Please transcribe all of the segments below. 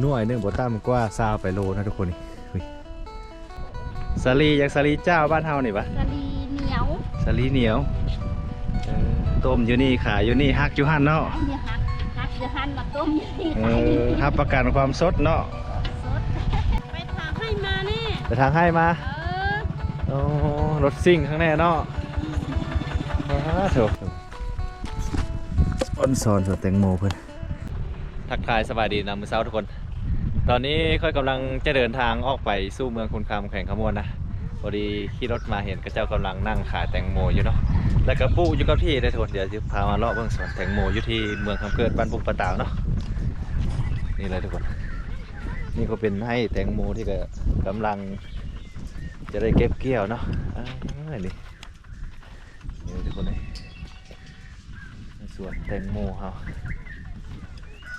หน่วยหนึงบ่ต่ำกว่าซาวไปโลนะทุกคนนี่เฮ้ยสาลีอยากสาลีเจ้าบ้านเฮานี่ปะกะลีเหนียวสาลีเหนียวเออต้มอยู่นี่ขายอยู่นี่ฮักอยู่หั่นเนาะไอ้เดี๋ยวหักหักเดี๋ยวหันมาต้มอยู่นี่เออรับประกันความสดเนาะสดไปถามให้มาแน่ไปทางให้มา เออโอ้รถซิ่งข้างแน่เนาะว้าโถต้นซอนสวนแตงโมเพื่อนทักทายสบายดีนะมือเช้าทุกคน ตอนนี้ค่อยกำลังจะเดินทางออกไปสู่เมืองคุณคำแข่งขมวนนะพอดีขี่รถมาเห็นกระเจ้ากำลังนั่งขายแตงโมอยู่เนาะแล้วก็ปูอยู่กับที่ได้ทุกคนเดี๋ยวจะพามาเลาะเบื้องสวนแตงโมอยู่ที่เมืองคำเกิดบ้านบุงปะตาวเนาะนี่เลยทุกคน นี่ก็เป็นให้แตงโมที่ก็กำลัง จะได้เก็บเกี่ยวเนาะอ่านี่นี่ทุกคนเลยสวนแตงโมเขา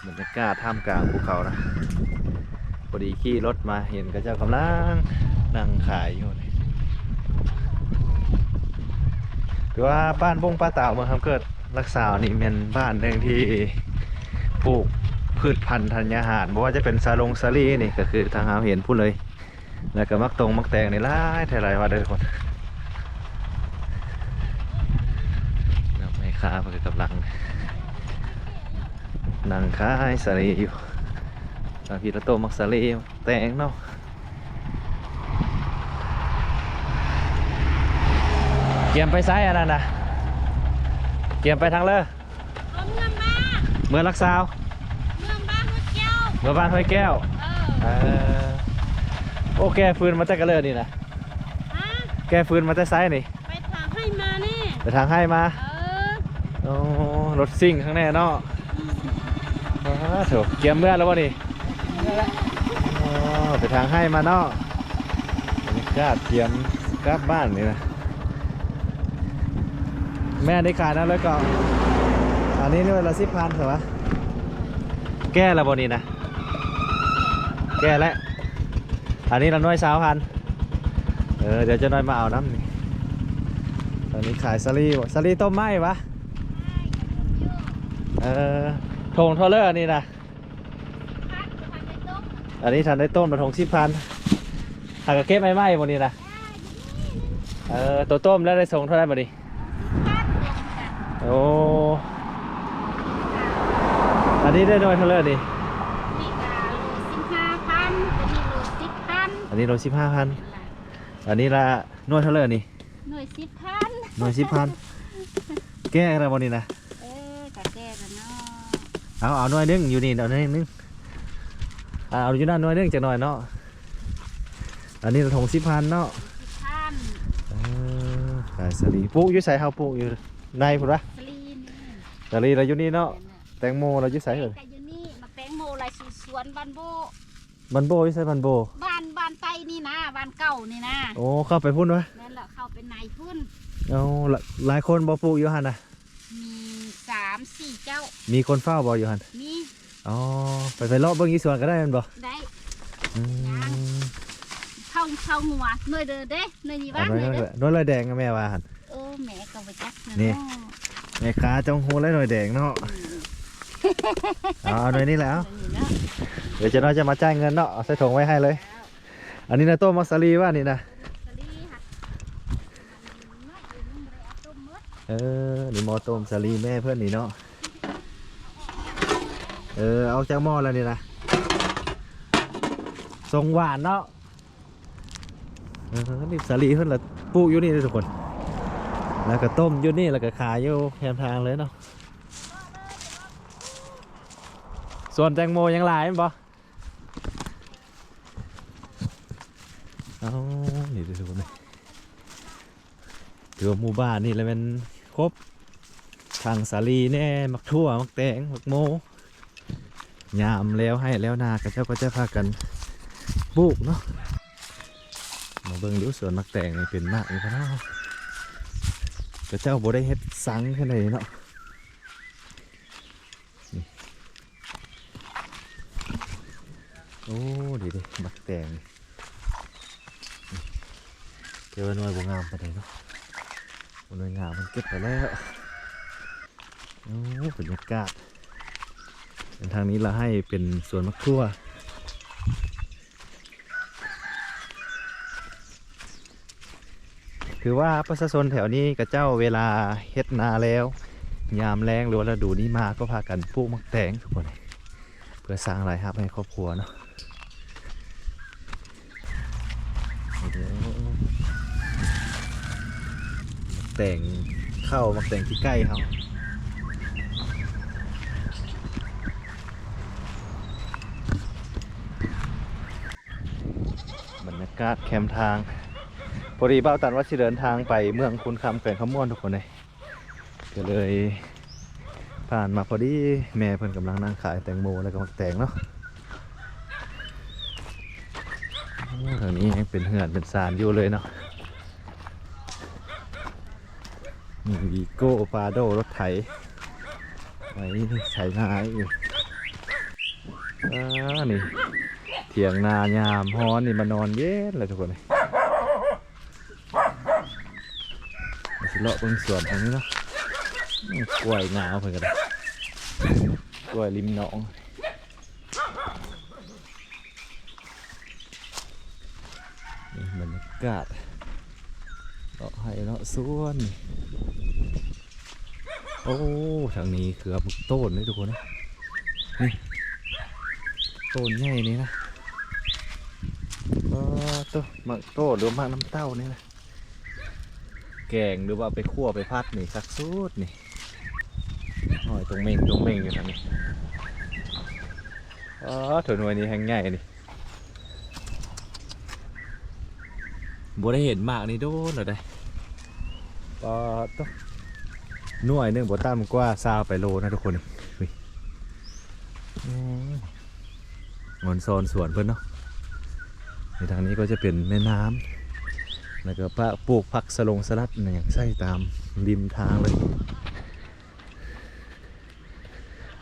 บรรยากาศท่ามกลางภูเขานะ พอดีขี่รถมาเห็นกระเจ้ากำลังนั่งขายอยู่นี่ถือว่าบ้านบงป้าเต่าเมืองคำเกิดรักษานี่เป็นบ้านหนึ่งที่ปลูกพืชพันธุ์ธัญญาหารเพราะว่าจะเป็นซาลงซาลีนี่ก็คือทางเราเห็นพูดเลย แล้วก็มักตรงมักแตงในี่หลายเท่าไรว่าเด้อคนน้ำไม่ค้าเพื่อกำลังนั่งขายสาลีอยู่าพี่ละโตมักสาลีแตงเนาะเกียมไปซ้ายอันนั้นนะเกียมไปทางเลยเอาเมืองบ้าเมืองลักซาวเมืองบ้าหัวเจ้าเมืองบ้านห้วยแก้วเออเออโอแกฟืนมาแต่กระเลิดนี่นะฮะแกฟืนมาแต่ซ้ายนี่ไปถามให้มาแน่ไปทางให้มาเออโอ้รถซิ่งข้างแน่เนาะอ้าวโถเกียมเมื่อแล้ววะนี่ อ๋อไปทางให้มาเนาะบรรยากาศเกียมกลับบ้านนี่นะ แม่ได้ขายนะแล้วก็อันนี้นี่เวลาสิบพันเหรอวะแก้แล้วบนี่นะ แก้แล้วอันนี้เราน้อยสาวพันเออเดี๋ยวจะน้อยมาเอาน้ำนี่ตอนนี้ขายสลีบ่สลีต้มไหมวะเออทงทอเลอร์นี่นะ อันนี้ทันได้ต้มมาทงสิบพันหากกระเก็บไม่ไหมบนนี้นะเออตัวต้มแล้วได้ส่งเท่าไหร่บนี้พัดรวมกันโอ้อันนี้ได้น้อยเทอเลอร์นี่นี่กาโลสิบห้าพันตัวนี้โลสิบพันอันนี้โลสิบห้าพันอันนี้ละน้อยเทอเลอร์นี่หน่วยสิบพันน้อยสิบพันแก้อะไรบนนี้นะเออกะแก้กันเนาะเอาเอาหน่วยหนึงอยู่นี่เอาหน่วยหนึง อ่าเอาอยู่นั่นหน่วยหนึงจากหน่อยเนาะอันนี้ละทงสิบพันเนาะสิบพันเออขายสลีปลูกอยู่ใส่เฮาปลูกอยู่ในพุ่นวะสลีนสลีเราอยู่นี่เนาะแตงโมเราอยู่ใส่เอ่ยกะอยู่นี่มาแตงโมลายสีสวนบ้านโบบันโบอยู่ใส่บันโบบ้านบ้านไตนี่นะบ้านเก่านี่นะโอ้เข้าไปพุ่นวะนั่นแหละเข้าเป็นนายพุ่นเอาละหลายคนบ่ปลูกอยู่หันนะมีสามสี่เจ้า มีคนเฝ้าบ่อยู่หันมี อ๋อไปไปเลาะเบิ่งอีสวนก็ได้แมันบ่ได้ อืมเข้าเข้าหัวหน่วยเด้อเด้หน่วยนี้เอาว่าหหน่น่อวยยน้อยเด้อน้อยลอยแดงกับแม่ว่าหันเออแม่ก็ไปจักะนี่ เาะแม่ค้าจงหูและหน่อยแดงเนาะเอาเอาหน่อยนี้แหล้วหน่วยนี้เนาะเดี๋ยวเจะน้อยจะมาจ่ายเงินเนาะเอาใส่ถุงไว้ให้เลย อันนี้นะต้มมักสลีว่านี่นะสลีหักน้อยอยู่นี่บ่ได้เอาต้มหมดเออ นี่หมอต้มสลีแม่เพื่อนนี่เนาะเออเอาจากหม้อแล้วนี่นะทรงหวานเนาะเออนี่สลีเพื่นละปลูกอยู่นี่เลยทุกคน แล้วก็ต้มอยู่นี่แล้วก็ขายอยู่แคมทางเลยเนาะส่วนแตงโมยังหลายมั้ยปะเอานี่ดูทุกคนเลยถือว่าหมู่บ้านนี่เลยเป็นครบทางสาลีแน่มักทั่วมักแตงมักโม ยามแล้วให้แล้วนากับเจ้าก็จะพากันปลูกเนาะมาเบิ่งดูสวนมักแตงนี่เป็นมากเลยพะเนาะก็เจ้าบ่ได้เฮ็ดสังแค่ไหนเนาะโอ้ดีดิมักแตงนี่นี่เจอหน่วยบ่งามปานใดเนาะบ่หน่วยงามมันเก็บไปแล้วโอ้บรรยากาศ ทางนี้เราให้เป็นสวนมะกรั่วคือว่าประชาชนแถวนี้กับเจ้าเวลาเฮ็ดนาแล้ว ยามแรงหรือว่าดูนี้มาก็พากันปลูกมักแตงทุกคนเพื่อสร้างรายรับให้ครอบครัวเนาะแต่งเข้ามักแต่งที่ใกล้ครับากาศแคมทางพอดีเบ้าตันว่าสิเดินทางไปเมืองคุณคำแขวงขมวนทุกคนเลยก็เลยผ่านมาพอดีแม่เพิ่นกำลังนั่งขายแตงโมแล้วก็มักแตงเนาะทางนี้ยังเป็นเหือนเป็นสารอยู่เลยเนาะมีวีโก้ปาโดรถไถไว้ใช้นาอีกอ่านี่ เถียงนายามฮ้อนนี่มานอนเย็นเลยทุกคนเลยสิเลาะเบิ่งสวนทางนี้เนาะกล้วยงาวเพิ่นก็ได้กล้วยริมหนองนี่บรรยากาศเลาะให้เลาะสวนนี่โอ้ทางนี้คือมึกต้นเลยทุกคนนะนี่ต้นใหญ่นี่นะ ตัวมักโต้หรือมักน้ำเต้านี่นะแกงหรือว่าไปคั่วไปพัดนี่สักสูตรนี่หอยตรงเม่งตรงเม่งอยู่ทางนี้อ๋อถั่วหน่วยนี้แห้งใหญ่นี่บัได้เห็นมากนี่โดนเลยได้ปอต้องหน่วยหนึงบ่ต่ำกว่าซาวไปโลนะทุกคนนี่อุ้ยอืมงอนโซนสวนเพิ่นเนาะ ในทางนี้ก็จะเป็นแม่น้ำแล้วก็ปะปลูกผักสลงสลัดอย่างใส่ตามริมทางเลย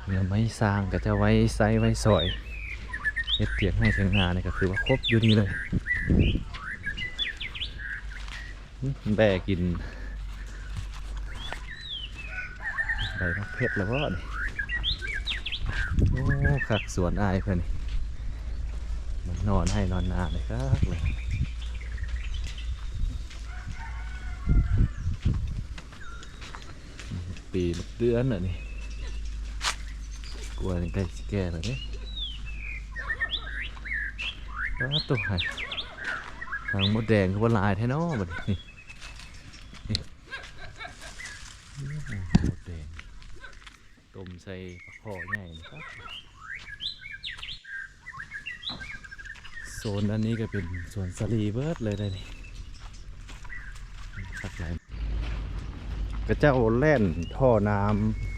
เนื้อไม้สร้างก็จะไว้ไซไว้สอยเฮ็ดเตียงให้เถียงนาเนี่ยก็คือว่าครบอยู่นี่เลยแบกินใบมะเพชรแล้ววะนี่โอ้ขักสวนอายเพื่อนนี่ มันนอนให้นอนนานเลยครับเลยปีเดือนน่ะนี่กลัวใกล้สิแก่แล้วนี่ยว้าตัวหายทางมดแดงคือว่าลายแท้เนาะบัดนี้นี่มดแดงต้มใส่ปลาคอใหญ่นะครับ โซนอันนี้ก็เป็นสวนสลีเบิร์ดเลยได้นี่สักไหลายกระเจ้าแล่นท่อน้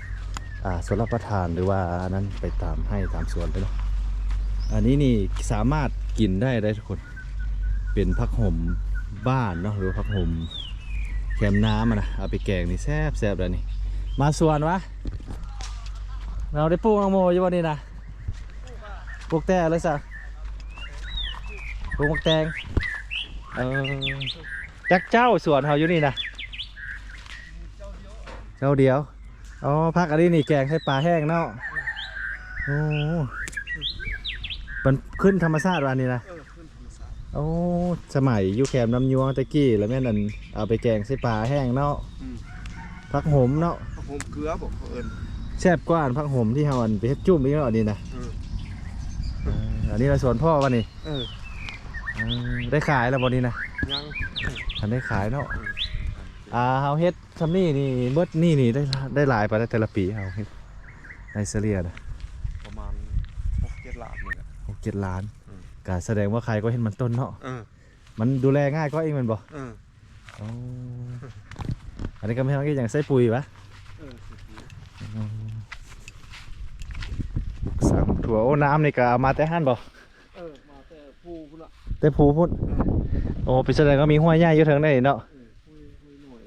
ำอ่าสวนรับประทานหรือว่านั้นไปตามให้ตามสวนไปเนาะอันนี้นี่สามารถกินได้ได้ทุกคน เป็นผักห่มบ้านเนาะหรือว่าผักห่มแคมน้ำอะนะเอาไปแกงนี่แซ่บแซ่บเลยนี่มาสวนวะเราได้ปลูกอังโมอยู่วันนี้นะปลูกแต่เลยสะ ปลูกมักแตงเออจักเจ้าสวนเขาอยู่นี่นะเจ้าเดียวอ๋อพักอันนี้นี่แกงให้ปลาแห้งเนาะโอ้มันขึ้นธรรมชาติวันนี้นะเออขึ้นธรรมศาสตร์โอ้สมัยอยูแคมน้ำยวงตะกี้แล้วแม่นั่นเอาไปแกงใส่ปลาแห้งเนาะอืมพักหอมเนาะพระผมเกลือบอกเขาเอิญแซ่บกว่าอันพักหอมที่เฮาอันไปเฮ็ดจุ่มอีกเนาะอันนี้นะเออเอออันนี้เราสวนพ่อวันนี้เออเออ ได้ขายแล้ววันนี้นะยังทันได้ขายเนาะเอออ่าเฮาเฮ็ดทำนี่นี่เบิดนี่นี่ได้ได้หลายไปแล้วแต่ละปีเฮาเฮ็ดในเซเรียนะประมาณหกเจ็ดล้านนี่แหละหกเจ็ดล้านอืมก็แสดงว่าใครก็เห็นมันต้นเนาะเออมันดูแลง่ายก็เองแมันบ่เอออ๋ออันนี้ก็ไม่ต้องอย่างใส่ปุ๋ยวะเออสิบปีปลูกสามถั่วโอ้น้ำนี่ก็เอามาแต่ห้านบ่เออมาแต่ผู้พุ่นละ แต่ผูพุ่นเออโอ้เป็นแสดงก็มีห้วยใหญ่อยู่เทิงได้เนาะเออห้วยห้วยหน่อย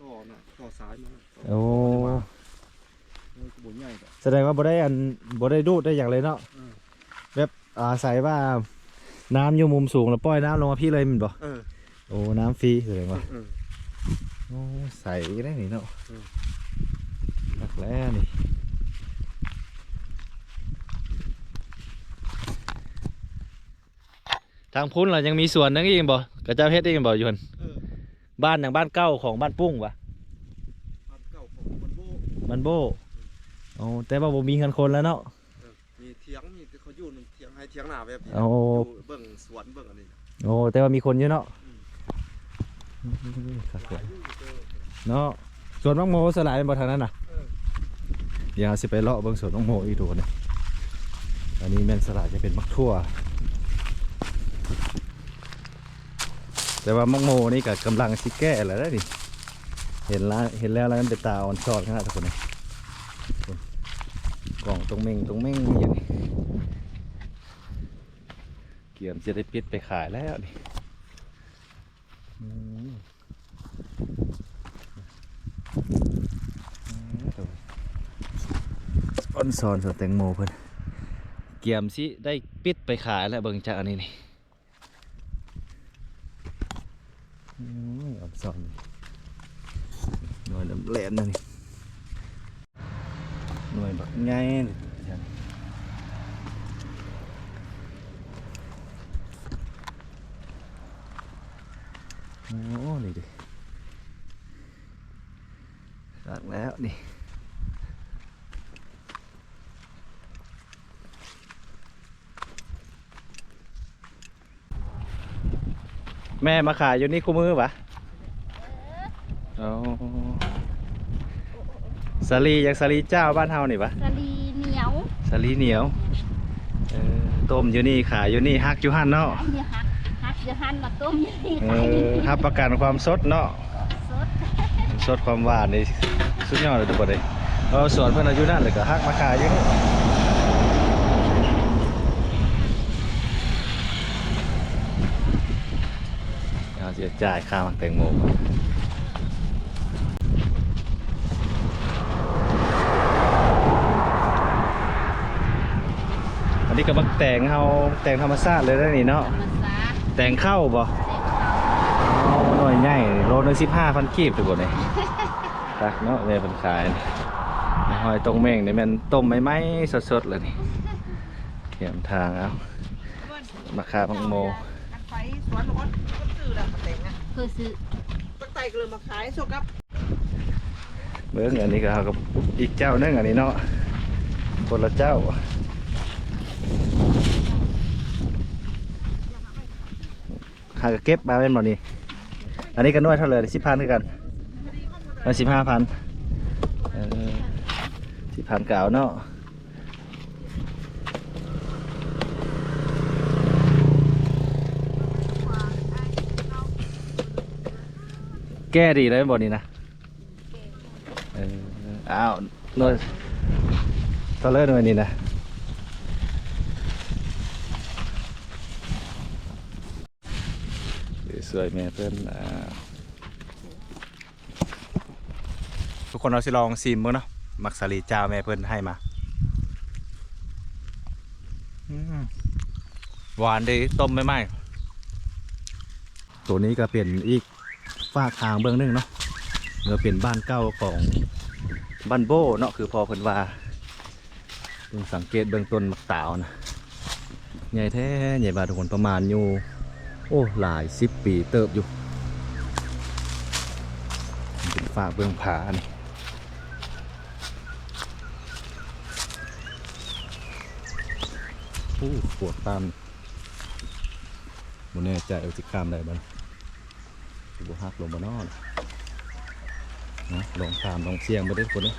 ต่อน่ะต่อสายมาน่ะต่โอ้ห้วยกระบุญใหญ่ก็แสดงว่าบ่ได้อันบ่ได้ดูดได้อย่างเลยเนาะเออแบบอาศัยว่าน้ำอยู่มุมสูงแล้วปล่อยน้ำลงมาพี่เลยแมันบ่เออโอ้น้ำฟรีแสดงว่าเออ โอ้ใสได้นี่เนาะอืมรักแล้วนี่ ทางพุ้นเรายังมีสวนนึงอีกบ่กระเจ้าเฮ็ดอีกบ่อยู่หั่นเออบ้านอย่างบ้านเก้าของบ้านปุ้งวะบ้านเก่าของมันโบบ้านโบโอ้แต่ว่าบ่มีเงินคนแล้วเนาะเออมีเถียงมีแต่เขาอยู่ในเถียงให้เถียงหน้าแบบนี้โอ้ยู่เบิ่งสวนเบิ่งอันนี้โอ้แต่ว่ามีคนอยู่เนาะครับหลายอยู่เจอเนาะส่วนน้องโมสลายเป็นบ่ทางนั้นน่ะเออเดี๋ยวสิไปเลาะเบิ่งสวนน้องโมอีกดูนะอันนี้แม่นสลายจะเป็นมักทั่ว แต่ว่ามักโมนี่ก็กำลังสิแก้แล้วนะนี่เห็นแล้วเห็นแล้วแล้วมันเป็นตาอ่อนชอดขนาดทุกคนเลยกล่องตรงเม่งตรงเม่งอย่างนี้เกี่ยมจะได้ปิดไปขายแล้วนี่อืมอ่อนซอนสแตงโมเพิ่นเกี่ยมสิได้ปิดไปขายแล้วเบิ่งจากอันนี้นี่ อืมอ่อนซอนหน่วยน้ำแหลมนั่นนี่หน่วยบักไงโอ้นี่ดิรักแล้วนี่ แม่มาขายอยู่นี่คู่มือปะอ๋อสาลีอยากสาลีเจ้าบ้านเฮานี่ปะสลีเหนียวสาลีเหนียวเออต้มอยู่นี่ขายอยู่นี่ฮักอยู่หันเนาะขายเดี๋ยวหักหักเดี๋ยวหันมาต้มอยังนี้เอขายอรับประกันความสดเนาะสดสดความหวานนี่สุดยอดเลยทุกคนเลยเออสวนเพื่อนอายุนั่นเลยก็ฮักมาขายอยู่นี่เอา จะจ่ายค่าหมักแตงโมก่อนอันนี้ก็มักแต่งเฮาแต่งธรรมชาติเลยนะนี่เนาะธรรมศาสตร์แต่งเข้าบ่เอาหน่อยใหญ่โลนึงสิบห้าพันกีบทุกคนเลยตักเนาะเนี่ยเป็นขายนี่หอยตรงเม่งนี่มันต้มไหมไหมสดๆเลยนี่เขียมทางเอามาคาพังโม อันไปสวนรถก็ซื้อแล้วมาแต่งอะเพื่อซื้อตั้งใจก็เลยมาขายโซกับเบิ้งอันนี้ก็เอากับอีกเจ้าหนึงอันนี้เนาะคนละเจ้าหากเก็บมาเป็นบ่นี่อันนี้ก็นวดเท่าไหร่สิบพันคือกันมันสิบห้าพันสิบพันเก่าเนาะ แก้ดีเลยบอนี้นะเอออ้าวหน่วยตะเลิศหน่วยนี้นะสวยๆแม่เพื่อนอ่าทุกคนเราสิลองซิมมั้งเนาะมักสาลีเจ้าแม่เพื่อนให้มาอืมหวานดีต้มไม่ไหมตัวนี้ก็เป็นอีก ฝากทางเบื้องหนึงเนาะเมื่อเป็นบ้านเก่าของบ้านโบเนาะคือพอเพิ่นว่าเพิ่งสังเกตเบื้องต้นมักตาวนะใหญ่แท้ใหญ่บาทุกคนประมาณอยู่โอ้หลายสิบปีเติบอยู่เป็นฝากเบื้องผานี่โอ้ปวดตามโมแน่ใจเอาจิขามได้บ้าง สิบหักลงมานอนนะลองตามลองเสียงไปได้คนนี้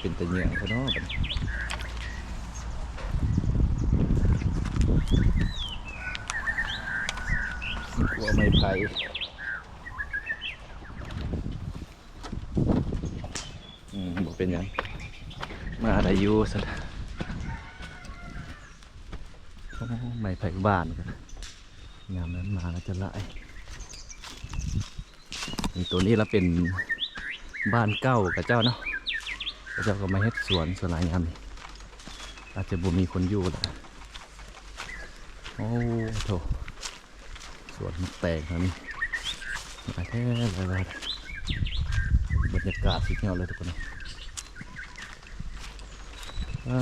เป็นตะเหยียงเขาเนาะบันกลัวไม่ไผ่อืมบอกเป็นยังมาได้อยู่สัตว์ไม่ไผ่บ้านกัน งามนั้นมาแล้วจะไล่นี่ตัวนี้เราเป็นบ้านเก้ากับเจ้าเนาะกับเจ้าก็มาเฮ็ดสวนสวนหลายงามนี่อาจจะบ่มีคนอยู่แล้วโอ้โถสวนมันแตกแล้วนี่มาแท้เลยว่าบรรยากาศสุดยอดเลยทุกคนว้า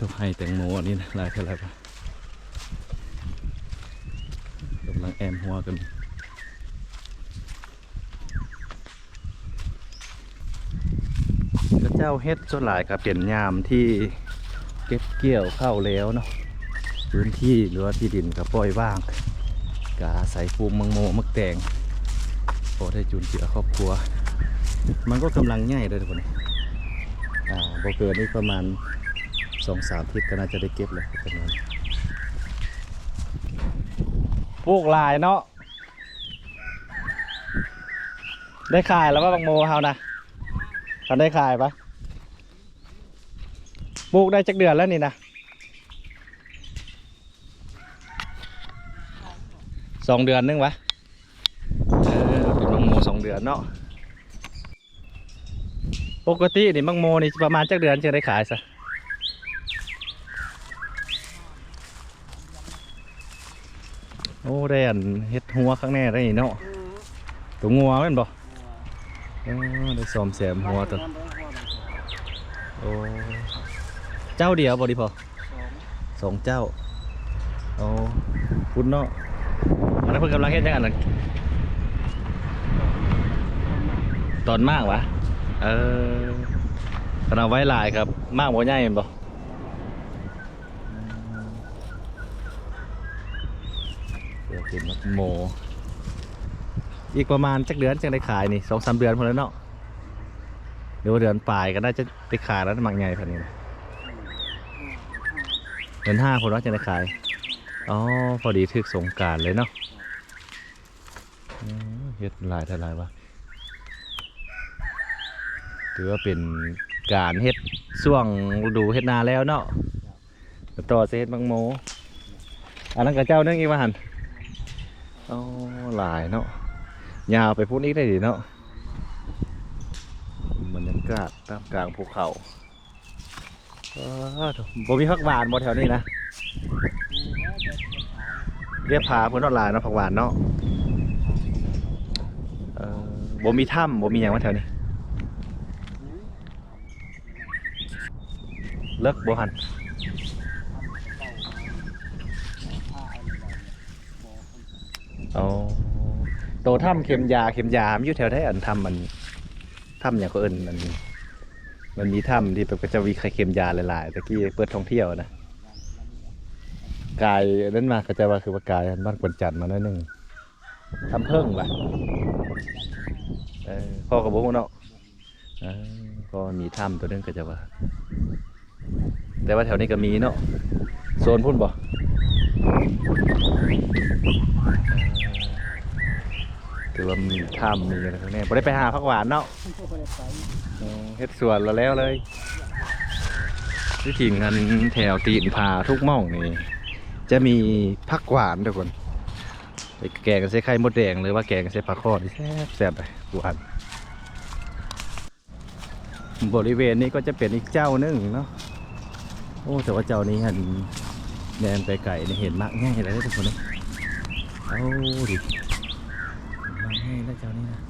ถูกให้แตงโมอันนี้นะลายเท่าไหร่ปะ มหัวกันกรเจ้าเฮ็ดส่วนหลายกับเปลี่ยนยามที่เก็บเกี่ยวเข้าแล้วเนาะพื้นที่หรือว่ที่ดินกับปล่อยว่างกาใส่ปูมังโมมักแตงพอได้จุนเจือครอบครัว มันก็กำลังง่ายเลยทุกคนอ่าพอเกิดนี่ประมาณสองสามทิศก็น่าจะได้เก็บเลยประมาณ ปลูกหลายเนาะ ได้ขายแล้วว่าบางโมเฮานะทันได้ขายปะปลูกได้จักเดือนแล้วนี่นะสองเดือนนึงวะเออเป็นบางโมสองเดือนเนาะ ปกตินี่มังโมนี่ประมาณจักเดือนจะได้ขายซะ อ้ได้อันเฮ็ดหัวข้างแน่ได้นี่เนาะตัวงัวแม่นบ่เออได้ซ้อมแซมหัวตัวโอ้เจ้าเดียวบ่ดิพอสองเจ้าโอ้คุณเนาะอันนั้นเพิ่นกำลังเฮ็ดจังอันนั้นตอนมากวะเออขนาดไว้หลายครับ มากบ่ใหญ่แม่นบ่เดี๋ยวกินมัก โม อีกประมาณจักเดือนจังได้ขายนี่สองสามเดือนพอแล้วเนาะเดี๋ยวเดือนปลายก็น่าจะได้ขายแล้วมักใหญ่พันนี้เดือนห้าพอแล้วจะได้ขายอ๋อพอดีถึกสงการเลยเนาะเฮ็ดลายเท่าไรวะถือว่าเป็นการเฮ็ดช่วงฤดูเฮ็ดนาแล้วเนาะต่อเฮ็ดบางโมอันนั้นกับเจ้าเนื่องอีกว่าหัน อ๋อหลายเนาะยาวไปพูดอีกได้ดีเนาะบรรยากาศตามกลางภูเขาโบ่มีผักหวานบ่แถวนี้นะเรียกผาเพิ่นออนไลน์เนาะผักหวานเนาะบ่มีถ้ำบ่มีหยังว่าแถวนี้ เลิกบ่หัน เอโตถ้ำเข็มยาเข็มยามอยู่แถวไทยอันถ้ำมันถ้ำอย่างก็เอินมัน มันมีถ้ำที่แบบก็จะมีไข่เข็มยาหลายๆตะกี้เปิดท่องเที่ยวนะกายนั้นมาก็จะว่าคือว่ากายบ้านกวนจันทน์มาหน่อยหนึงทำเพิ่งว่ะเออพ่อกับบุ้งเนาะเออก็มีถ้ำตัวนึงก็จะว่า แต่ว่าแถวนี้ก็มีเนาะโซนพุ่นบ่ คือว่ามีถ้ำมีอะไรข้างในบ่ได้ไปหาผักหวานเนาะอ๋อเฮ็ดสวนเราแล้วเลยที่จริงกันแถวตีนผาทุกหม่องนี่จะมีผักหวานทุกคนไปแกงใส่ไข่มดแดงหรือว่าแกงใส่ปลาข้อนี่แซ่บแซ่บเลยหวานบริเวณนี้ก็จะเป็นอีกเจ้านึงเนาะโอ้แต่ว่าเจ้านี้หัน แดนไปไก่นี่เห็นมากง่ายเลยทุกคนนะเอาดิมาง่ายแล้วเจ้านี้นะ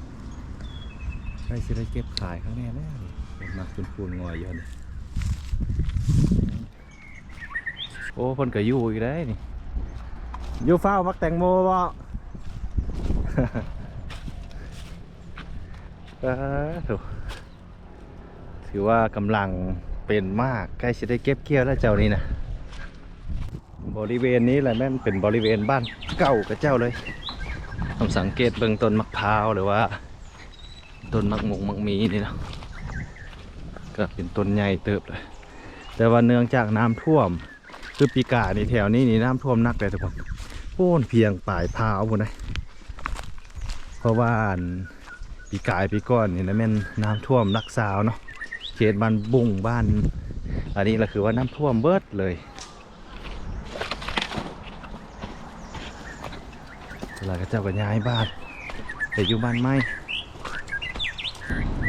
ใครสิได้เก็บขายข้างแน่แน่เลยเป็นมากจนคูนงอยอยู่นี่โอ้เพ่นก็อยู่อีกได้นี่อยู่เฝ้ามักแตงโมบ่เอถูกถือว่ากำลังเป็นมากใกล้จะได้เก็บเกี่ยวแล้วเจ้านี้นะ บริเวณนี้แหละแม่นเป็นบริเวณบ้านเก่ากับเจ้าเลยผมสังเกตเบื้องต้นมะพร้าวหรือว่าต้นมักหมกมักมีนี่นะก็เป็นต้นใหญ่เติบเลย แต่ว่าเนื่องจากน้ำท่วมคือปีกาในแถวนี้นี่น้ำท่วมนักเลยทุกคนโป้นเพียงปลายพาวหมดเลยเพราะว่าปีกายปีก้อนนี่นะแม่นน้ำท่วมนักสาวเนาะเขตบ้านบุ้งบ้าน อันนี้เราคือว่าน้ำท่วมเบิดเลย เวลาก็เจ้าก็ย้ายบ้านไปอยู่บ้านใหม่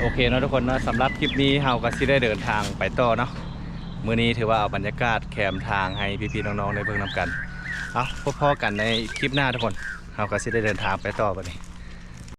โอเคเนาะทุกคนเนาะสำหรับคลิปนี้เฮาก็สิได้เดินทางไปต่อเนาะมื้อนี้ถือว่าเอาบรรยากาศแคมทางให้พี่ๆน้องๆได้เบิ่งนํกัน เอาพบๆกันในคลิปหน้าทุกคนเฮาก็สิได้เดินทางไปต่อบัดนี้